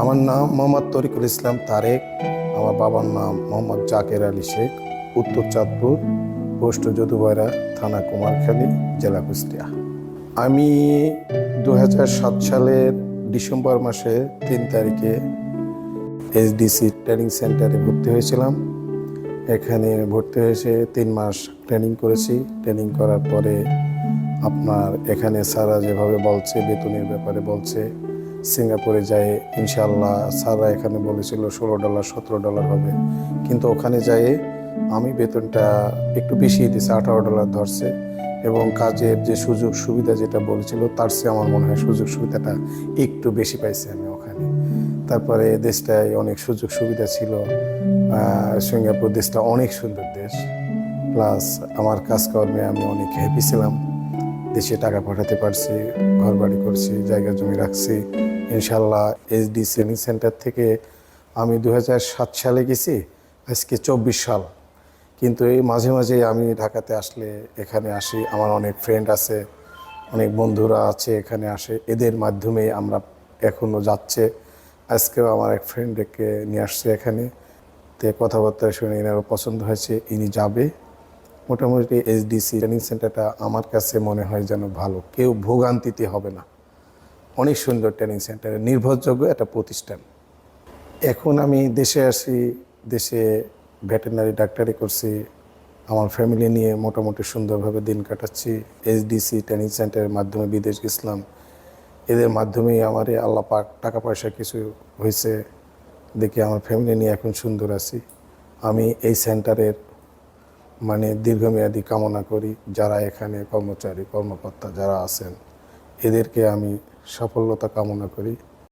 আমার নাম মোহাম্মদ তরিকুল ইসলাম তারেক। আমার বাবার নাম মোহাম্মদ জাকের আলী শেখ, উত্তর চাঁদপুর, পোস্ট যদুবাইরা থানা কুমারখালী, জেলা কুষ্টিয়া। আমি দু হাজার সাত সালের ডিসেম্বর মাসে তিন তারিখে এসডিসি ট্রেনিং সেন্টারে ভর্তি হয়েছিলাম। এখানে ভর্তি হয়েছে তিন মাস ট্রেনিং করেছি। ট্রেনিং করার পরে আপনার এখানে সারা যেভাবে বলছে, বেতনের ব্যাপারে বলছে সিঙ্গাপুরে যাই ইনশাল্লাহ স্যাররা এখানে বলেছিল ষোলো ডলার, সতেরো ডলার হবে। কিন্তু ওখানে যাই আমি বেতনটা একটু বেশি দিয়েছে আঠারো ডলার ধরছে। এবং কাজের যে সুযোগ সুবিধা যেটা বলেছিল, তার চেয়ে আমার মনে হয় সুযোগ সুবিধাটা একটু বেশি পাইছি আমি ওখানে। তারপরে দেশটায় অনেক সুযোগ সুবিধা ছিল। সিঙ্গাপুর দেশটা অনেক সুন্দর দেশ। প্লাস আমার কাজকর্মে আমি অনেক হ্যাপি ছিলাম। দেশে টাকা পাঠাতে পারছি ঘর বাড়ি করছি, জায়গা জমি রাখছি। ইনশাল্লাহ এসডি ট্রেনিং সেন্টার থেকে আমি দু সালে গেছি, আজকে চব্বিশ সাল। কিন্তু এই মাঝে মাঝে আমি ঢাকাতে আসলে এখানে আসি, আমার অনেক ফ্রেন্ড আছে, অনেক বন্ধুরা আছে এখানে আসে, এদের মাধ্যমে আমরা এখনও যাচ্ছে। আজকেও আমার এক ফ্রেন্ডকে নিয়ে আসছে এখানে, তে কথাবার্তা শুনে এনারও পছন্দ হয়েছে, ইনি যাবে। মোটামুটি এইচডিসি ট্রেনিং সেন্টারটা আমার কাছে মনে হয় যেন ভালো, কেউ ভোগান্তিতে হবে না। অনেক সুন্দর ট্রেনিং সেন্টার নির্ভরযোগ্য একটা প্রতিষ্ঠান। এখন আমি দেশে আসি দেশে ভেটেরিনারি ডাক্তারি করছি, আমার ফ্যামিলি নিয়ে মোটামুটি সুন্দরভাবে দিন কাটাচ্ছি। এইচডিসি ট্রেনিং সেন্টারের মাধ্যমে বিদেশ গেছিলাম। এদের মাধ্যমেই আমার আল্লাহ পাক টাকা পয়সা কিছু হয়েছে দেখি আমার ফ্যামিলি নিয়ে এখন সুন্দর আছি। আমি এই সেন্টারের মানে দীর্ঘমেয়াদী কামনা করি, যারা এখানে কর্মচারী, কর্মকর্তা যারা আছেন, এদেরকে আমি সাফল্যতা কামনা করি।